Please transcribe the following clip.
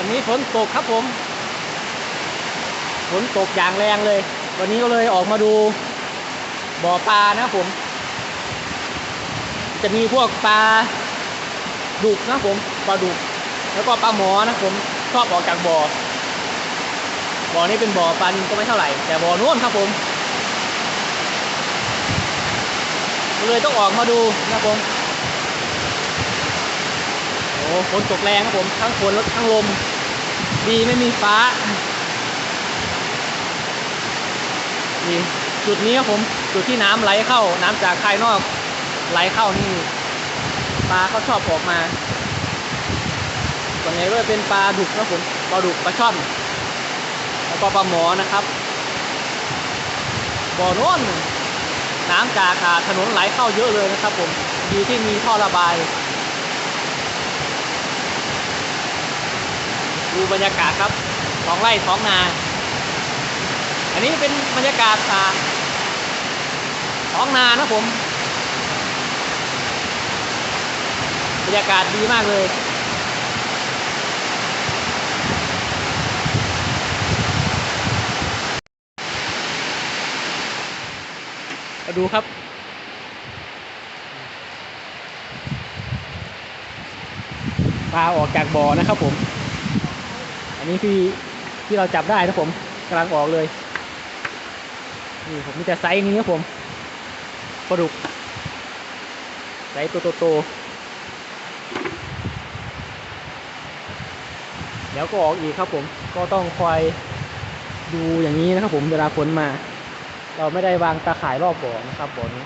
วันนี้ฝนตกครับผม ฝนตกอย่างแรงเลย วันนี้ก็เลยออกมาดูบ่อปลานะผม จะมีพวกปลาดุกนะผมปลาดุก แล้วก็ปลาหมอนะผมชอบออกจากบ่อ บ่อนี้เป็นบ่อปลานิลก็ไม่เท่าไหร่ แต่บ่อโน้นครับผมเลยต้องออกมาดูนะผม ฝนตกแรงครับผม ทั้งฝนและทั้งลม ดีไม่มีฟ้านี่จุดนี้ครับผมจุดที่น้ำไหลเข้า น้ำจากภายนอกไหลเข้านี่ปลาเขาชอบออกมาส่วนใหญ่ก็จะเป็นปลาดุกนะครับผมปลาดุกปลาช่อนแล้วก็ปลาหมอนะครับบ่อโน้นน้ำจากถนนไหลเข้าเยอะเลยนะครับผมดีที่มีท่อระบาย ดูบรรยากาศครับท้องไร่ท้องนา อันนี้เป็นบรรยากาศอ่าท้องนานะผม บรรยากาศดีมากเลยมาดูครับ ปลาออกจากบ่อนะครับผม อันนี้ที่ที่เราจับได้นะผมกำลังออกเลย นี่ผมมีแต่ไซส์นี้ครับผมปลาดุกไซส์ตัวโตๆเดี๋ยวก็ออกอีกครับผม ก็ต้องคอยดูอย่างนี้นะครับผมเวลาฝนมา เราไม่ได้วางตาข่ายรอบบ่อนะครับบ่อนี้